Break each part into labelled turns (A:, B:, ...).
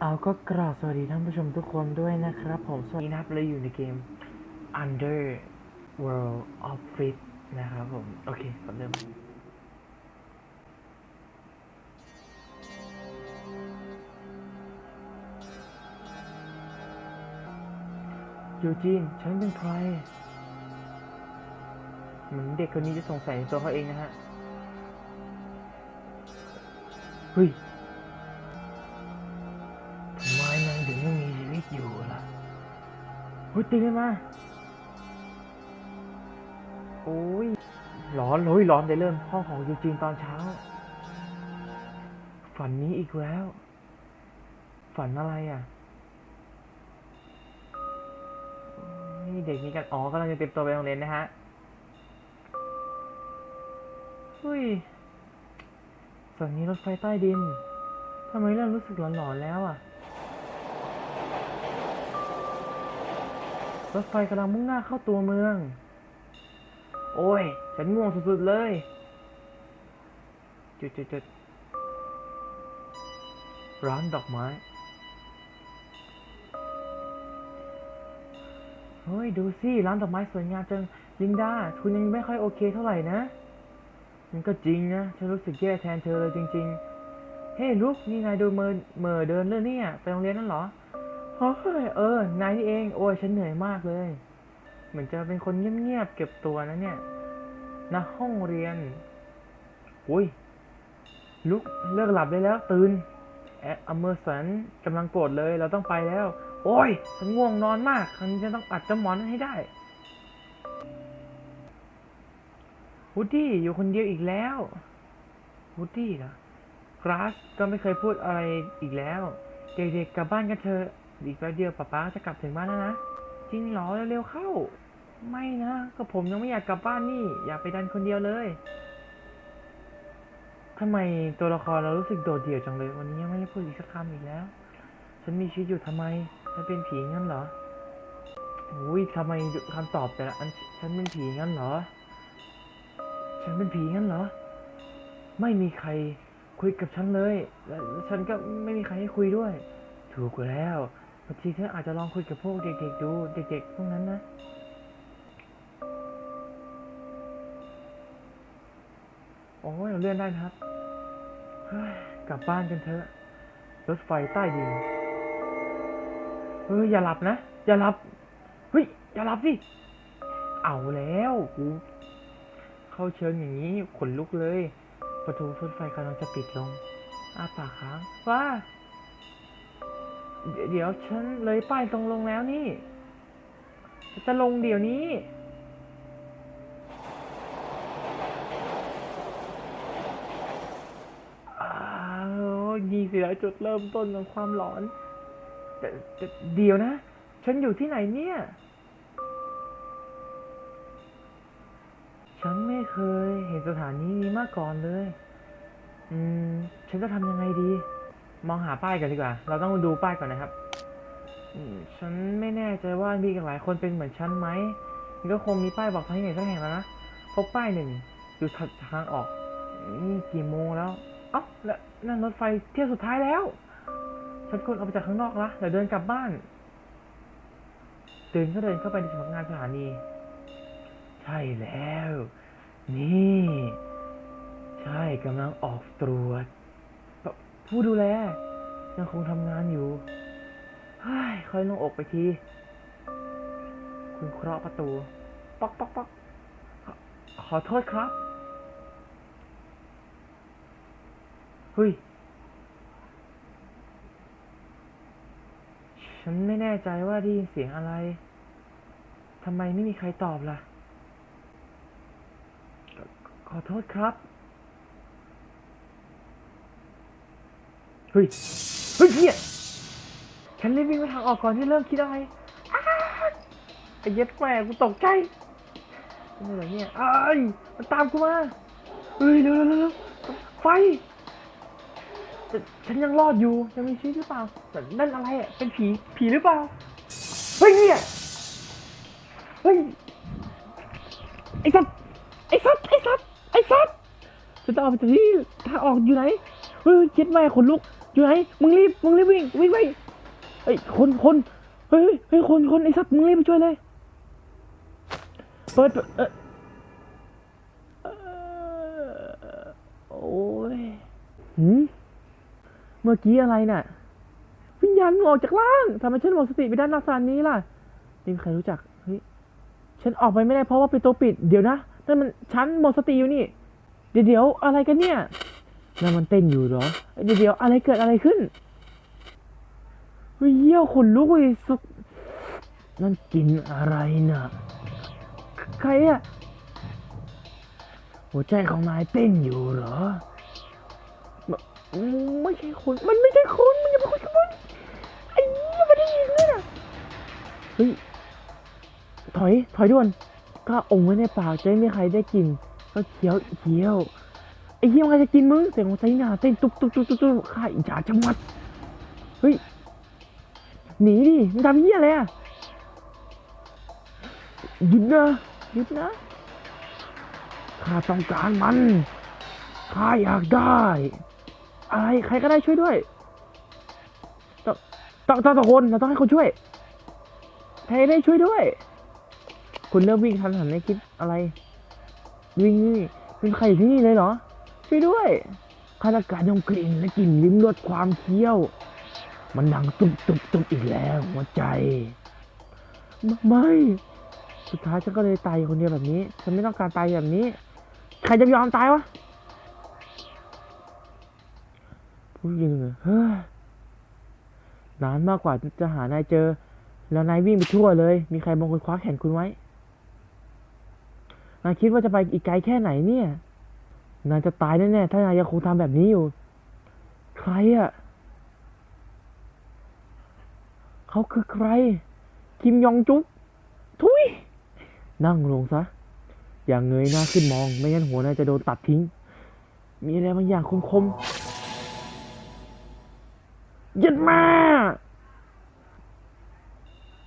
A: เอาก็กราบสวัสดีท่านผู้ชมทุกคนด้วยนะครับ ผมสวัสดีนะครับเราอยู่ในเกม Under World of Fit นะครับผม โอเคกดเริ่มยูจีน ฉันเป็นใคร เหมือนเด็กคนนี้จะสงสัยในตัวเขาเองนะฮะ เฮ้ย ตื่นขึ้นมาโอ้ยร้อนเลยร้อนได้เริ่มห้องของยูจีนตอนเช้า ฝันนี้อีกแล้ว ฝันอะไรอะนี่เด็กมีกันอ๋อกำลังจะเตรียมตัวไปโรงเรียนนะฮะเฮ้ยสถานีรถไฟใต้ดินทำไมเริ่มรู้สึกหลอนๆแล้วอะ รถไฟกำลังมุ่งหน้าเข้าตัวเมือง โอ้ย ฉันง่วงสุดๆเลย จุดจุดจุดร้านดอกไม้ เฮ้ย ดูสิ ร้านดอกไม้สวยงามจัง ลินดา คุณยังไม่ค่อยโอเคเท่าไหร่นะ มันก็จริงนะ ฉันรู้สึกแย่แทนเธอเลยจริง ๆ เฮ้ยลุกนี่นายดูเมอเมอเดินเรื่องนี่ไปโรงเรียนนั่นเหรอ เฮ้ยเออนายเอง โอ้ยฉันเหนื่อยมากเลย เหมือนจะเป็นคนเงียบๆเก็บตัวนะเนี่ยนะห้องเรียน อุ้ย ลุกเลิกหลับได้แล้ว ตื่นแออเมอร์สันกำลังโกรธเลย เราต้องไปแล้ว โอ้ยฉันง่วงนอนมาก ครั้งนี้ฉันต้องอัดจมอนให้ได้วูดดี้อยู่คนเดียวอีกแล้ววูดดี้เหรอคลาสก็ไม่เคยพูดอะไรอีกแล้ว เด็กๆกลับบ้านกันเถอะ อีกแป๊บเดียวป๊าป๊าจะกลับถึงบ้านแล้วนะ จริงเหรอเร็วๆเข้า ไม่นะ ก็ผมยังไม่อยากกลับบ้านนี่ อยากไปดันคนเดียวเลยทำไมตัวละครเรารู้สึกโดดเดี่ยวจังเลย วันนี้ยังไม่ได้พูดอีกสักคำอีกแล้ว ฉันมีชีวิตอยู่ทำไมฉันเป็นผีงั้นเหรออุ้ยทำไมคำตอบแต่ละอันฉันเป็นผีงั้นเหรอ ฉันเป็นผีงั้นเหรอ ไม่มีใครคุยกับฉันเลย และฉันก็ไม่มีใครให้คุยด้วย ถูกแล้ว บางทีฉันอาจจะลองคุยกับพวกเด็กๆดู เด็กๆพวกนั้นนะ โอ้ยเราเลื่อนได้นะครับ กลับบ้านกันเถอะ รถไฟใต้ดิน เฮ้ย อย่าหลับนะ อย่าหลับ เฮ้ย อย่าหลับสิ เอาแล้วกูเข้าเชิญอย่างนี้ขนลุกเลย ประตูรถไฟกำลังจะปิดลงอาปากค้างว่า เดี๋ยวฉันเลยป้ายตรงลงแล้วนี่ จะลงเดี๋ยวนี้อ้าวนี่สิแล้วจุดเริ่มต้นของความหลอนแต่แต่เดี๋ยวนะ ฉันอยู่ที่ไหนเนี่ย ฉันไม่เคยเห็นสถานีนี้มาก่อนเลย อืม ฉันจะทำยังไงดี มองหาป้ายกันดีกว่า เราต้องดูป้ายก่อนนะครับฉันไม่แน่ใจว่ามีกันหลายคนเป็นเหมือนฉันไหมก็คงมีป้ายบอกทางที่ไหนสักแห่งแล้วนะพบป้ายหนึ่งอยู่ทางออก นี่กี่โมงแล้วเอ้าแล้วนั่นรถไฟเที่ยวสุดท้ายแล้ว ฉันควรออกไปจากข้างนอกละเดี๋ยวเดินกลับบ้านเดินก็เดินเข้าไปในสำนักงานสถานี ใช่แล้ว นี่ ใช่กำลังออกตรวจ ผู้ดูแล ยังคงทำงานอยู่ค่อยลงอกไปที คุณเคราะห์ประตู ป๊อกป๊อกป๊อกขอโทษครับ เฮ้ย ฉันไม่แน่ใจว่าได้ยินเสียงอะไร ทำไมไม่มีใครตอบล่ะขขอโทษครับ ฮ้ย เฮ้ยเนี่ยฉันรีบวิ่งไปทางออกก่อนที่เริ่มคิดอะไรอ้าวไอ้เย็ดแม่กูตกใจนี่อะไรเนี่ยอ้ายมันตามกูมา เฮ้ยเร็วเร็วเร็วไฟ ฉันยังรอดอยู่ ยังมีชีวิตหรือเปล่าแต่นั่นอะไรอะ เป็นผี ผีหรือเปล่า เฮ้ยเนี่ย เฮ้ย ไอ้สัตว์ไอ้สัตว์ไอ้สัตว์ไอ้สัตว์จะต้องเอาไปจากที่ทางออกอยู่ไหน เฮ้ยเจ็ดแม่ขนลุก อยู่ไหนมึงรีบมึงรีบวิ่งวิ่งไปเฮ้ยคนคนเฮ้ยเฮ้ยคนคนไอ้สัตว์มึงรีบไปช่วยเลยเปิดเอ่อโอ้ยหืมเมื่อกี้อะไรน่ะ วิญญาณมึงออกจากร่างทำไมฉันหมดสติไปด้านหน้าซานนี้ล่ะไม่มีใครรู้จักเฮ้ยฉันออกไปไม่ได้เพราะว่าปิดตัวปิด เดี๋ยวนะนั่นมันฉันหมดสติอยู่นี่ เดี๋ยวเดี๋ยวอะไรกันเนี่ย นั่นมันเต้นอยู่เหรอเดี๋ยวเดี๋ยวอะไรเกิดอะไรขึ้นเฮ้ยเยี่ยวขนลุกเลยสุดนั่นกินอะไรน่ะใครอะหัวใจของนายเต้นอยู่เหรอ ไม่ใช่คน มันไม่ใช่คนมันย่าไปคุยกับมันไอ้เนี่ยมันได้ยินเลยนะเฮ้ย ถอย ถอยด่วน ก็อมไว้ในปากจะไม่มีใครได้กิน ก็เคี้ยวเคี้ยว ไอ้เหี้ยมันจะกินมึงเสียงของไซน่าเต้นตุ๊บตุ๊บตุ๊บตุ๊บตุ๊บข้าอิจฉาจังหวัดเฮ้ยหนีดิมึงทำเหี้ยอะไรอะหยุดนะหยุดนะข้าต้องการมันข้าอยากได้ อะไรใครก็ได้ช่วยด้วยต้องต้องต้องตะโกนเราต้องให้คนช่วยใครได้ช่วยด้วย คุณเริ่มวิ่งทันหันไม่คิดอะไร วิ่งนี่เป็นใครอยู่ที่นี่เลยเหรอ ช่วยด้วยข้าราชการยงกลิ่นและกลิ่นลิ้มรสความเคี้ยว มันดังตุบตุบตุบอีกแล้วหัวใจ ไม่ไม่สุดท้ายฉันก็เลยตายคนเดียวแบบนี้ ฉันไม่ต้องการตายแบบนี้ ใครจะยอมตายวะผู้หญิงเหรอเฮ้ยนานมากกว่าจะหานายเจอ แล้วนายวิ่งไปทั่วเลย มีใครบางคนคว้าแขนคุณไว้นายคิดว่าจะไปอีกไกลแค่ไหนเนี่ย นายจะตายแน่ๆถ้านายยังคงทำแบบนี้อยู่ ใครอะ่ะเขาคือใคร คิมยองจุ๊กทุย นั่งลงซะ อย่างเงยหน้าขึ้นมอง ไม่งั้นหัวนายจะโดนตัดทิ้ง มีอะไรบางอย่างคมๆยัดมา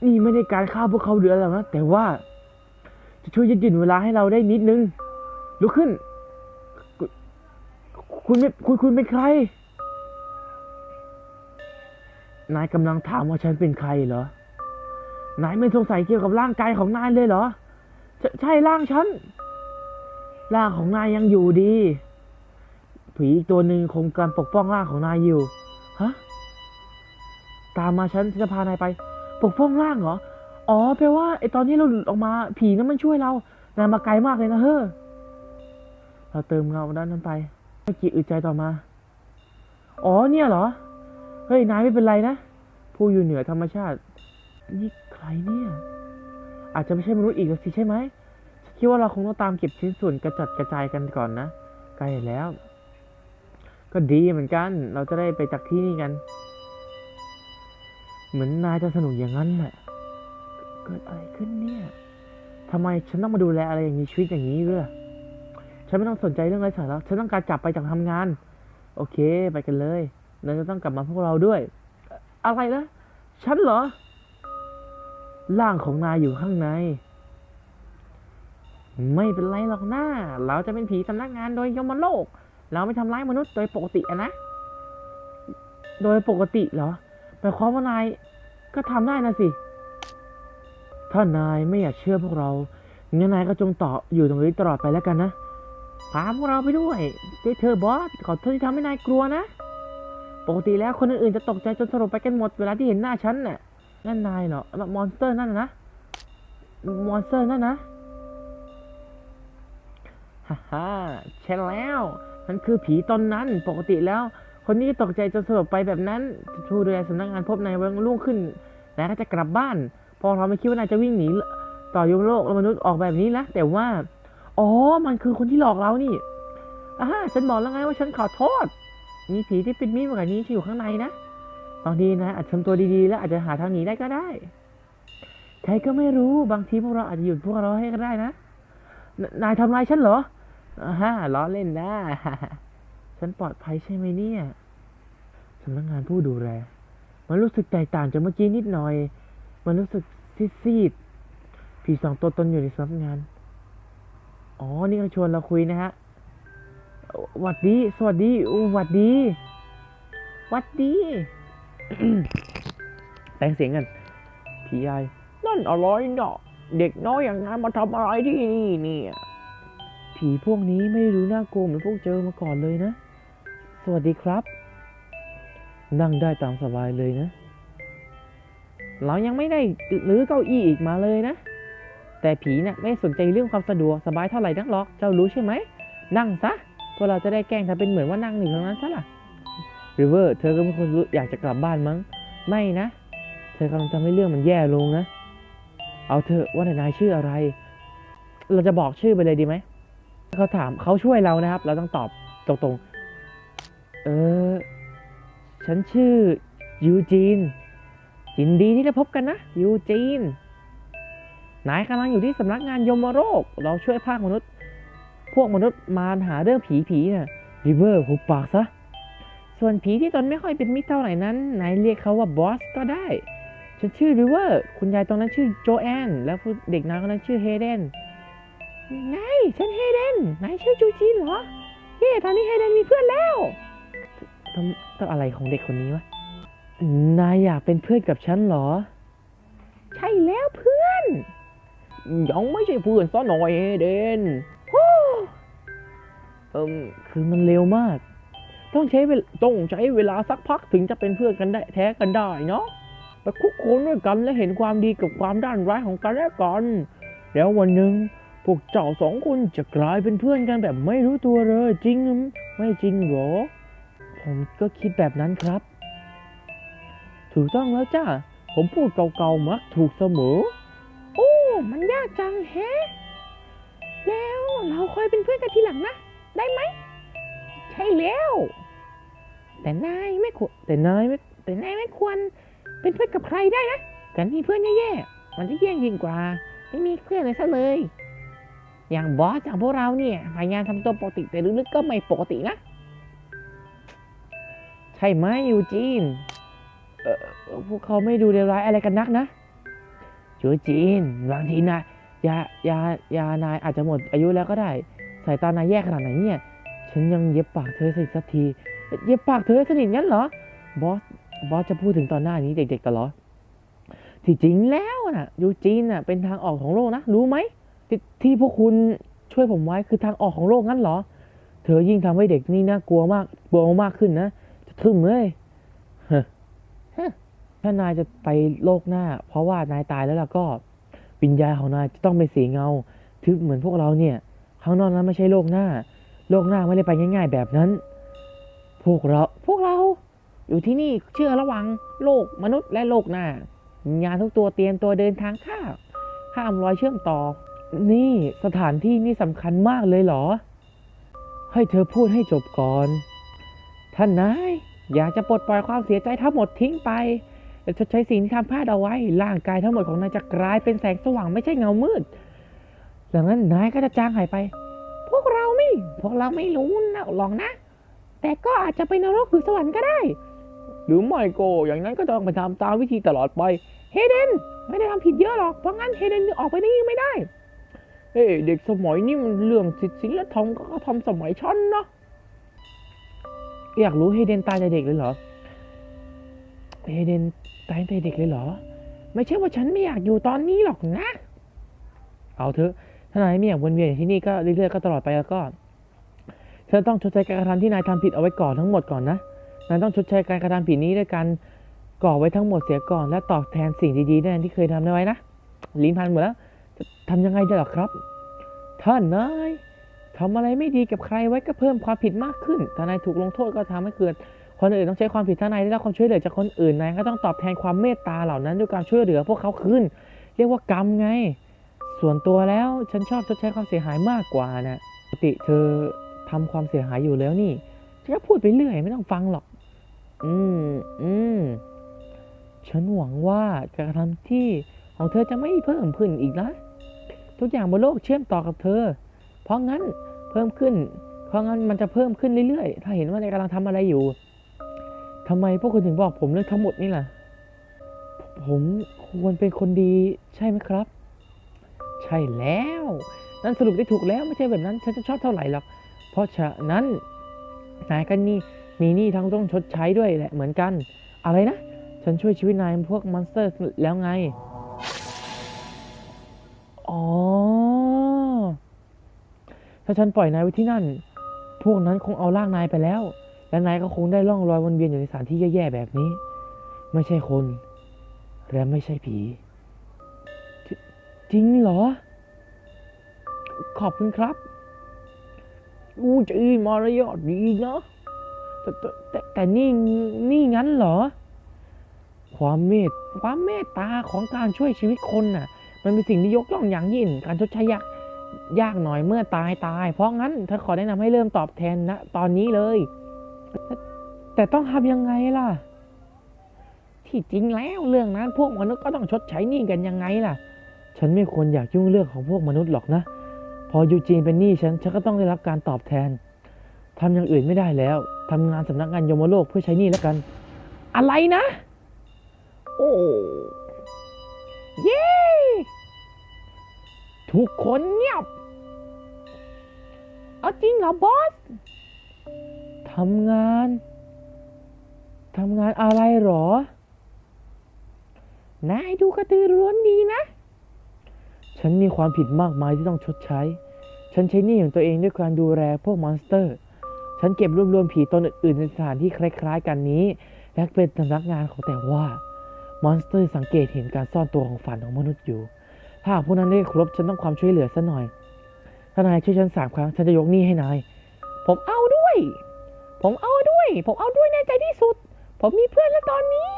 A: นี่ไม่ได้การฆ่าพวกเขาหรืออะไรหรอกนะ แต่ว่า จะช่วยยืดหยุ่นเวลาให้เราได้นิดนึง ลุกขึ้น คุณคุณเป็นคุณคุณเป็นใคร นายกำลังถามว่าฉันเป็นใครเหรอ นายไม่สงสัยเกี่ยวกับร่างกายของนายเลยเหรอ ใช่ใช่ร่างฉัน ร่างของนายยังอยู่ดี ผีอีกตัวหนึ่งคงการปกป้องร่างของนายอยู่ ฮะ ตามมาฉันจะพานายไป ปกป้องร่างเหรอ อ๋อแปลว่าไอตอนที่เราหลุดออกมา ผีนั้นมันช่วยเรา นายมาไกลมากเลยนะเฮ้อ เราเติมเงาด้านนั้นไป ไม่กี่อึดใจต่อมา อ๋อเนี่ยเหรอ เฮ้ยนายไม่เป็นไรนะ ผู้อยู่เหนือธรรมชาติ นี่ใครเนี่ย อาจจะไม่ใช่มนุษย์อีกแล้วสิใช่ไหมฉันคิดว่าเราคงต้องตามเก็บชิ้นส่วนกระจัดกระจายกันก่อนนะ ใกล้แล้ว ก็ดีเหมือนกัน เราจะได้ไปจากที่นี่กัน เหมือนนายจะสนุกอย่างนั้นแหละ เกิดอะไรขึ้นเนี่ยทำไมฉันต้องมาดูแลอะไรอย่างนี้ชีวิตอย่างนี้ด้วย ฉันไม่ต้องสนใจเรื่องไร้สาระฉันต้องการกลับไปจากทำงาน โอเค ไปกันเลยนายจะต้องกลับมาพวกเราด้วย อะไรนะ ฉันเหรอ ร่างของนายอยู่ข้างใน ไม่เป็นไรหรอกนะเราจะเป็นผีสำนักงานโดยยมโลก เราไม่ทำร้ายมนุษย์โดยปกติอะนะ โดยปกติเหรอหมายความว่านายก็ทำได้นะสิ ถ้านายไม่อยากเชื่อพวกเรางั้นนายก็จงต่ออยู่ตรงนี้ตลอดไปแล้วกันนะ พาพวกเราไปด้วยด้วยเธอบอสขอโทษที่ทำให้นายกลัวนะ ปกติแล้วคนอื่นๆจะตกใจจนสลบไปกันหมดเวลาที่เห็นหน้าฉันน่ะนั่นนายเหรอมอนสเตอร์นั่นนะมอนสเตอร์นั่นนะฮ่าฮ่าใช่แล้วมันคือผีตนนั้นปกติแล้ว คนนี้ตกใจจนสลบไปแบบนั้นทูดูแลสำนักงานพบนายวันรุ่งขึ้นแล้วก็จะกลับบ้าน พอเราไม่คิดว่านายจะวิ่งหนีต่อยมโลกและมนุษย์ออกแบบนี้นะแต่ว่า อ๋อ มันคือคนที่หลอกเรานี่อ่าฉันบอกแล้วไงว่าฉันขอโทษ มีผีที่เป็นมิตรกว่านี้ที่อยู่ข้างในนะบางทีนะอาจทำตัวดีๆ แล้วอาจจะหาทางหนีได้ก็ได้ ใครก็ไม่รู้บางทีพวกเราอาจจะหยุดพวกเราให้ก็ได้นะนนายทำลายฉันเหรออ่าล้อเล่นนะฉันปลอดภัยใช่ไหมเนี่ยสำนักงานผู้ดูแล มันรู้สึกแตกต่างจากเมื่อกี้นิดหน่อย มันรู้สึกซีดๆผีสองตัวตนอยู่ในสำนักงาน อ๋อ นี่ก็ชวนเราคุยนะฮะหวัดดี สวัสดีอู้หวัดดีวัดดีแปลงเสียงกันผียายนั่นอะไรเนาะเด็กน้อยอย่างนั้นมาทำอะไรที่นี่เนี่ย ผีพวกนี้ไม่รู้น่ากลัวเหมือนพวกเจอมาก่อนเลยนะ สวัสดีครับ นั่งได้ตามสบายเลยนะ เรายังไม่ได้หรือเก้าอี้อีกมาเลยนะ แต่ผีเนี่ยไม่สนใจเรื่องความสะดวกสบายเท่าไหร่นักหรอก เจ้ารู้ใช่ไหม นั่งซะ พวกเราจะได้แกล้งทำเป็นเหมือนว่านั่งหนึ่งตรงนั้นซะล่ะริเวอร์เธอก็เป็นคนรู้อยากจะกลับบ้านมั้ง ไม่นะ เธอกำลังทำให้เรื่องมันแย่ลงนะ เอาเถอะว่านายชื่ออะไร เราจะบอกชื่อไปเลยดีไหม เขาถามเขาช่วยเรานะครับ เราต้องตอบตรงๆ เออ ฉันชื่อยูจีนยินดีที่ได้พบกันนะยูจีน นายกำลังอยู่ที่สำนักงานยมโรค เราช่วยภาคมนุษย์ พวกมนุษย์มาหาเรื่องผีผีๆน่ะริเวอร์หุบปากซะ ส่วนผีที่ตนไม่ค่อยเป็นมิตรเท่าไหร่นั้น นายเรียกเขาว่าบอสก็ได้ ฉันชื่อริเวอร์ คุณยายตรงนั้นชื่อโจแอน แล้วผู้เด็กน้อยคนนั้นชื่อเฮเดนไง ฉันเฮเดน นายชื่อจูจีนเหรอ เย่ตอนนี้เฮเดนมีเพื่อนแล้วทำต้องอะไรของเด็กคนนี้วะ นายอยากเป็นเพื่อนกับฉันเหรอ ยังไม่ใช่เพื่อนซะหน่อยเฮเดนโอ้เอิมคือมันเร็วมาก ต้องใช้เวลต้องใช้เวลาสักพักถึงจะเป็นเพื่อนกันได้แท้กันได้เนาะไปคุกคนด้วยกันและเห็นความดีกับความด้านร้ายของกันและกัน แล้ววันหนึ่งพวกเจ้าสองคนจะกลายเป็นเพื่อนกันแบบไม่รู้ตัวเลย จริงไม่จริงหรอ ผมก็คิดแบบนั้นครับ ถูกต้องแล้วจ้าผมพูดเก่าๆมักถูกเสมอ มันยากจังแฮะแล้วเราคอยเป็นเพื่อนกันทีหลังนะ ได้ไหม ใช่แล้ว แต่นายไม่ควรแต่นายไม่แต่นายไม่ควรเป็นเพื่อนกับใครได้นะการมีเพื่อนแย่ๆมันจะแย่ยิ่งกว่า ไม่มีเพื่อนเลยซะเลย อย่างบอสอย่างพวกเราเนี่ยพยายามทำตัวปกติแต่ลึกๆก็ไม่ปกตินะ ใช่ไหมยูจีนเออพวกเขาไม่ดูเลวร้ายอะไรกันนักนะ ยูจีนบางทีนะยายายานายอาจจะหมดอายุแล้วก็ได้ สายตานายแย่ขนาดไหนเนี่ย ฉันยังเย็บปากเธอสนิทสักที เย็บปากเธอสนิทงั้นเหรอบอสบอสจะพูดถึงตอนหน้านี้เด็กๆตลอดที่จริงแล้วน่ะยูจีนน่ะเป็นทางออกของโลกนะรู้ไหมทที่พวกคุณช่วยผมไว้คือทางออกของโลกงั้นเหรอ เธอยิ่งทำให้เด็กนี่น่ากลัวมากกลัวมากขึ้นนะจะทึ่มเลย ถ้านายจะไปโลกหน้า เพราะว่านายตายแล้วล่ะก็วิญญาณของนายจะต้องเป็นสีเงาทึบเหมือนพวกเราเนี่ย ข้างนอกนั้นไม่ใช่โลกหน้า โลกหน้าไม่ได้ไปง่าย ๆ แบบนั้น พวกเรา พวกเรา อยู่ที่นี่เชื่อระว่างโลกมนุษย์และโลกหน้าวิญญาณทุกตัวเตรียมตัวเดินทางข้ามข้ามรอยเชื่อมต่อ นี่สถานที่นี่สำคัญมากเลยเหรอ ให้เธอพูดให้จบก่อน ท่านนายอยากจะปลดปล่อยความเสียใจทั้งหมดทิ้งไป และชดใช้สิ่งที่ทำพลาดเอาไว้ ร่างกายทั้งหมดของนายจะกลายเป็นแสงสว่างไม่ใช่เงามืดดังนั้นนายก็จะจางหายไป พวกเราไม่ พวกเราไม่รู้นะหรอกนะ แต่ก็อาจจะไปนรกหรือสวรรค์ก็ได้ หรือไม่ก็อย่างนั้นก็ต้องไปทำตามวิธีตลอดไป เฮเดนไม่ได้ทำผิดเยอะหรอก เพราะงั้นเฮเดนออกไปนี่ไม่ได้ เฮ้เด็กสมัยนี้มันเรื่องศิลศิลธรรมก็ทำสมัยฉันเนาะอยากรู้เฮเดนตายแต่เด็กเลยเหรอ เฮเดนตายแต่เด็กเลยเหรอ ไม่ใช่ว่าฉันไม่อยากอยู่ตอนนี้หรอกนะ เอาเถอะถ้านายไม่อยากวนเวียนอยู่ที่นี่ก็เรื่อยๆก็ตลอดไปแล้วก็เธอต้องชดใช้การกระทำที่นายทำผิดเอาไว้ก่อนทั้งหมดก่อนนะนายต้องชดใช้การกระทำผิดนี้ด้วยการก่อไว้ทั้งหมดเสียก่อน และตอบแทนสิ่งดีๆนั่นที่เคยทำไว้นะลิ้นพันหมดแล้วจะทำยังไงได้หรอครับ ท่านนายทำอะไรไม่ดีกับใครไว้ก็เพิ่มความผิดมากขึ้นถ้านายถูกลงโทษก็ทำให้เกิด คนอื่นต้องใช้ความผิดถ้านายได้รับความช่วยเหลือจากคนอื่นนายก็ต้องตอบแทนความเมตตาเหล่านั้นด้วยการช่วยเหลือพวกเขาคืนเรียกว่ากรรมไง ส่วนตัวแล้วฉันชอบชดใช้ความเสียหายมากกว่านะปกติเธอทำความเสียหายอยู่แล้วนี่ฉันก็พูดไปเรื่อยไม่ต้องฟังหรอก อืมอืมฉันหวังว่าการกระทำที่ของเธอจะไม่เพิ่มขึ้นอีกนะทุกอย่างบนโลกเชื่อมต่อกับเธอ เพราะงั้นเพิ่มขึ้น เพราะงั้นมันจะเพิ่มขึ้นเรื่อยๆ ถ้าเห็นว่านายกำลังทำอะไรอยู่ ทำไมพวกคุณถึงบอกผมเรื่องทั้งหมดนี่ล่ะ ผมควรเป็นคนดีใช่ไหมครับ ใช่แล้ว นั่นสรุปได้ถูกแล้วไม่ใช่แบบนั้น ฉันจะชอบเท่าไหร่หรอก เพราะฉะนั้นนายก็นี่มีหนี้ทั้งต้องชดใช้ด้วยแหละเหมือนกัน อะไรนะ ฉันช่วยชีวิตนายพวกมอนสเตอร์แล้วไง อ๋อ ถ้าฉันปล่อยนายไว้ที่นั่น พวกนั้นคงเอาร่างนายไปแล้ว และนายก็คงได้ล่องรอยวนเวียนอยู่ในสถานที่แย่ๆแบบนี้ ไม่ใช่คน และไม่ใช่ผี จริงเหรอ ขอบคุณครับ อู้จีมารยาทดีนะแตแต่แต่แต่นี่นี่งั้นเหรอ ความเมตความเมตตาของการช่วยชีวิตคนน่ะ มันเป็นสิ่งที่ยกย่องอย่างยิ่ง การชดใช้ยากยากหน่อยเมื่อตายตาย เพราะงั้นเธอขอแนะนำให้เริ่มตอบแทนนะตอนนี้เลย แต่ต้องทำยังไงล่ะ ที่จริงแล้วเรื่องนั้น พวกมนุษย์ก็ต้องชดใช้หนี้กันยังไงล่ะ ฉันไม่ควรอยากยุ่งเรื่องของพวกมนุษย์หรอกนะ พอยูจีนเป็นหนี้ฉัน ฉันก็ต้องได้รับการตอบแทนทำอย่างอื่นไม่ได้แล้วทำงานสำนักงานยมโลกเพื่อใช้หนี้แล้วกัน อะไรนะ โอ้เย้ทุกคนเงียบ เอาจริงเหรอบอสำงานทำงานอะไรหรอ นายดูกระตือรือร้นดีนะ ฉันมีความผิดมากมายที่ต้องชดใช้ ฉันใช้หนี้ของตัวเองด้วยการดูแลพวกมอนสเตอร์ ฉันเก็บรวบรวมผีตนอื่นๆในสถานที่คล้ายๆ กันนี้ และเป็นสำนักงานของแต่ว่ามอนสเตอร์สังเกตเห็นการซ่อนตัวของฝันของมนุษย์อยู่ ถ้าพวกนั้นได้ครบฉันต้องความช่วยเหลือซะหน่อย ถ้านายช่วยฉันสามครั้งฉันจะยกหนี้ให้นาย ผมเอาด้วย ผมเอาด้วย ผมเอาด้วยแน่ใจที่สุด ผมมีเพื่อนแล้วตอนนี้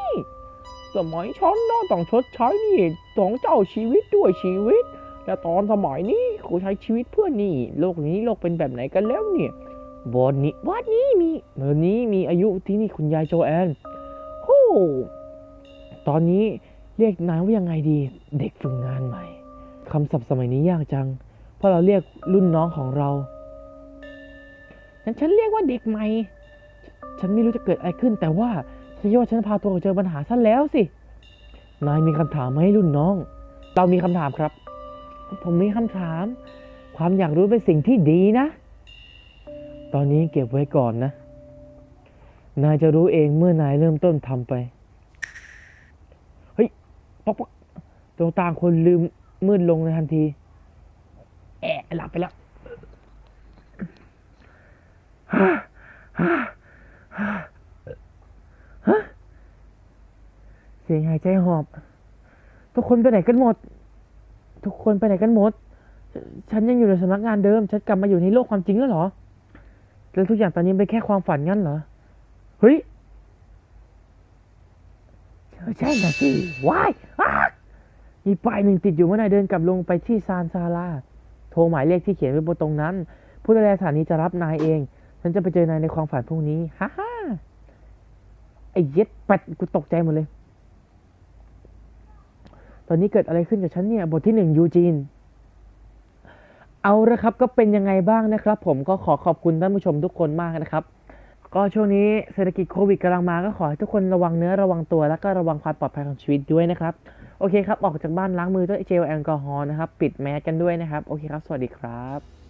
A: สมัยฉันน่าต้องชดใช้นี่ของเจ้าชีวิตด้วยชีวิต แต่ตอนสมัยนี้กูใช้ชีวิตเพื่อหนี่ โลกนี้โลกเป็นแบบไหนกันแล้วเนี่ยบอนนี้วัดนี้มีเมื่อนี้มีอายุที่นี่คุณยายโจแอนโอ้ตอนนี้เรียกนายว่ายังไงดี เด็กฝึกงานใหม่คำศัพท์สมัยนี้ยากจัง เพราะเราเรียกรุ่นน้องของเรา งั้นฉันเรียกว่าเด็กใหม่ ฉันไม่รู้จะเกิดอะไรขึ้น แต่ว่าฉันคิดว่าฉันพาตัวเจอปัญหาซะแล้วสิ นายมีคำถามไหมรุ่นน้อง เรามีคำถามครับ ผมมีคำถาม ความอยากรู้เป็นสิ่งที่ดีนะ ตอนนี้เก็บไว้ก่อนนะ นายจะรู้เองเมื่อนายเริ่มต้นทำไป เฮ้ยป๊อกป๊อกดวงตาคนลืมมืดลงในทันที แอะหลับไปแล้ว ฮะเสียงหายใจหอบ ทุกคนไปไหนกันหมด ทุกคนไปไหนกันหมด ฉันยังอยู่ในสำนักงานเดิม ฉันกลับมาอยู่ในโลกความจริงแล้วเหรอ แล้วทุกอย่างตอนนี้เป็นแค่ความฝันงั้นเหรอ เฮ้ยใช่นะสิว้ายมีป้ายหนึ่งติดอยู่เมื่อนายเดินกลับลงไปที่ซานซาลา โทรหมายเลขที่เขียนไว้บนตรงนั้น ผู้ดูแลสถานีจะรับนายเอง ฉันจะไปเจอนายในความฝันพรุ่งนี้ฮ่าฮ่าไอ้เย็ดแปดกูตกใจหมดเลย ตอนนี้เกิดอะไรขึ้นกับฉันเนี่ย บทที่หนึ่งยูจีน เอาละครับก็เป็นยังไงบ้างนะครับ ผมก็ขอขอบคุณท่านผู้ชมทุกคนมากนะครับ ก็ช่วงนี้เศรษฐกิจโควิดกำลังมาก็ขอให้ทุกคนระวังเนื้อระวังตัวแล้วก็ระวังความปลอดภัยของชีวิตด้วยนะครับ โอเคครับ ออกจากบ้านล้างมือด้วยเจลแอลกอฮอล์นะครับ ปิดแมสกันด้วยนะครับ โอเคครับ สวัสดีครับ